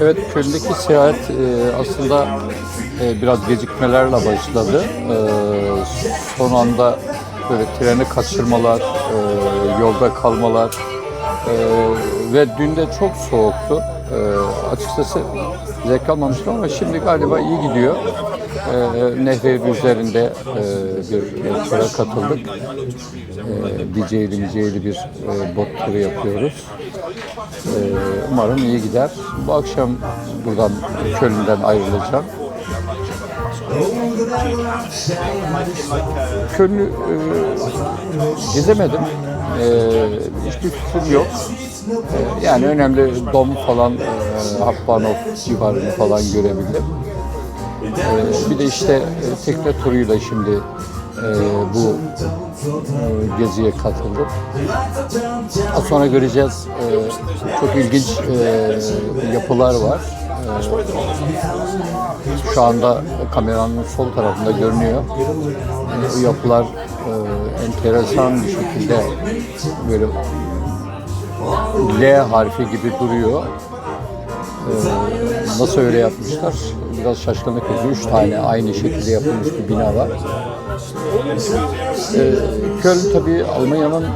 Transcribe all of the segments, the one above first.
Evet, Köln'deki seyahat e, aslında e, biraz gecikmelerle başladı. E, son anda böyle treni kaçırmalar, e, yolda kalmalar e, ve dün de çok soğuktu. E, açıkçası zevk almamıştım ama şimdi galiba iyi gidiyor. E, üzerinde e, bir tura katıldık. E, DJ'li MJ'li bir e, bot turu yapıyoruz. Ee, umarım iyi gider. Bu akşam buradan Köln'den ayrılacağım. Köln'ü e, gezemedim. E, hiçbir fikrim yok. E, yani önemli Dom falan, e, Hapbanov civarını falan görebildim. Bir de işte e, tekne turuyla şimdi e, bu e, geziye katıldım. Az sonra göreceğiz. Çok ilginç yapılar var. Şu anda kameranın sol tarafında görünüyor. Bu yapılar enteresan bir şekilde böyle L harfi gibi duruyor. E, nasıl öyle yapmışlar? Biraz şaşkınlık edici. Üç tane aynı şekilde yapılmış bir bina var. E, Köln tabii Almanya'nın e,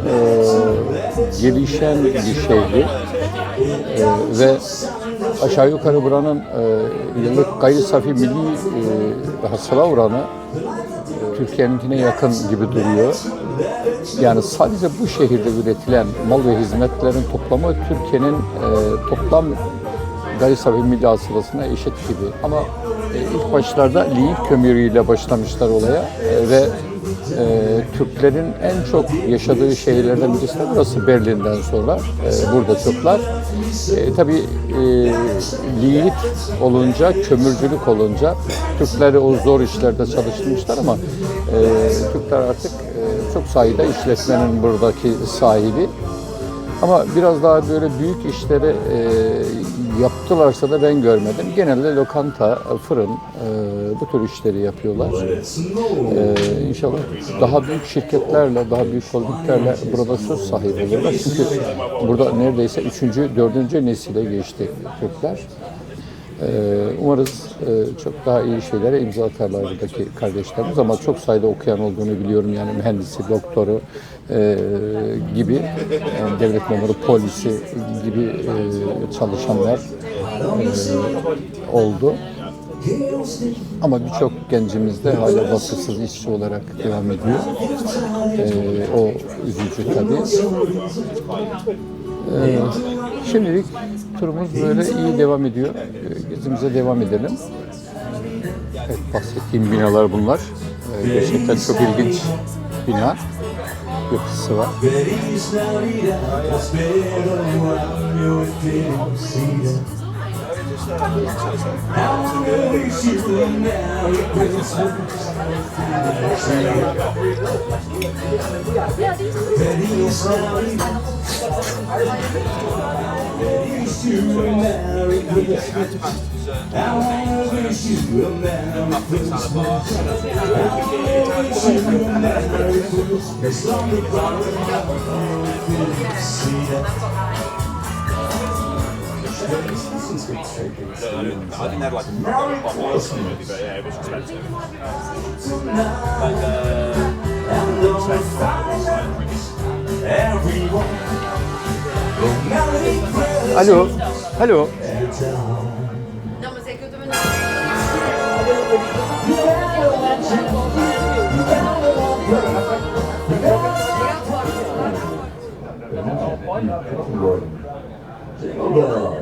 gelişen bir şehri E, ve aşağı yukarı buranın e, yıllık gayri safi milli e, hasıla oranı e, Türkiye'ninkine yakın gibi duruyor. Yani sadece bu şehirde üretilen mal ve hizmetlerin toplamı Türkiye'nin e, toplam safi milli hasılasına eşit gibi. Ama e, ilk başlarda linyit kömürüyle başlamışlar olaya e, ve e, Türklerin en çok yaşadığı şehirlerden birisi de burası Berlin'den sonra. E, burada çoklar. E, tabii e, linyit olunca, kömürcülük olunca Türkleri o zor işlerde çalıştırmışlar ama e, Türkler artık e, çok sayıda işletmenin buradaki sahibi. Ama biraz daha böyle büyük işleri e, yaptılarsa da ben görmedim. Genelde lokanta, fırın e, bu tür işleri yapıyorlar. E, inşallah daha büyük şirketlerle, daha büyük holdinglerle burada söz sahibi olurlar. Çünkü burada neredeyse üçüncü, dördüncü nesile geçti Türkler. Ee, Umarız e, çok daha iyi şeylere imza atarlar buradaki kardeşlerimiz ama çok sayıda okuyan olduğunu biliyorum yani mühendisi, doktoru e, gibi devlet memuru, polisi gibi e, çalışanlar e, oldu. Ama birçok gencimiz de hala vasıfsız işçi olarak devam ediyor. E, o üzücü tabii. Ee, şimdilik turumuz böyle iyi devam ediyor. Ee, Gezimize devam edelim. Evet, bahsettiğim binalar bunlar. Ee, gerçekten çok ilginç bina yapısı var. Betty is married. Betty is to marry Christmas. I wish you a Merry Christmas. I wish you a Merry Christmas. As long as I'm around, ordinary what yeah, it was expensive. But uh, Alo, alo. Jingle bells.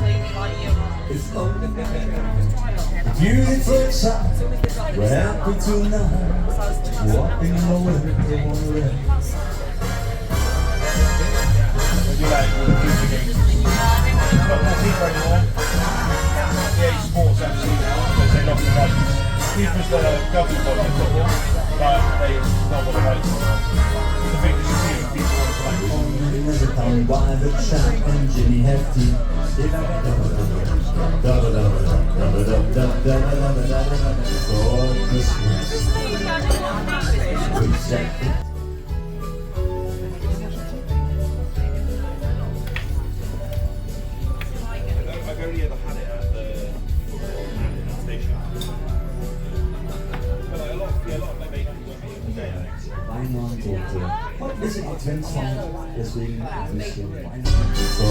It's over. Beautiful child, we're happy tonight. Walking away. they want to the game? He's sports actually they're the football. Down by the track and Jimmy Hefty. For Christmas. What is it? gut. Ein bisschen Adventszeit, deswegen ein bisschen So.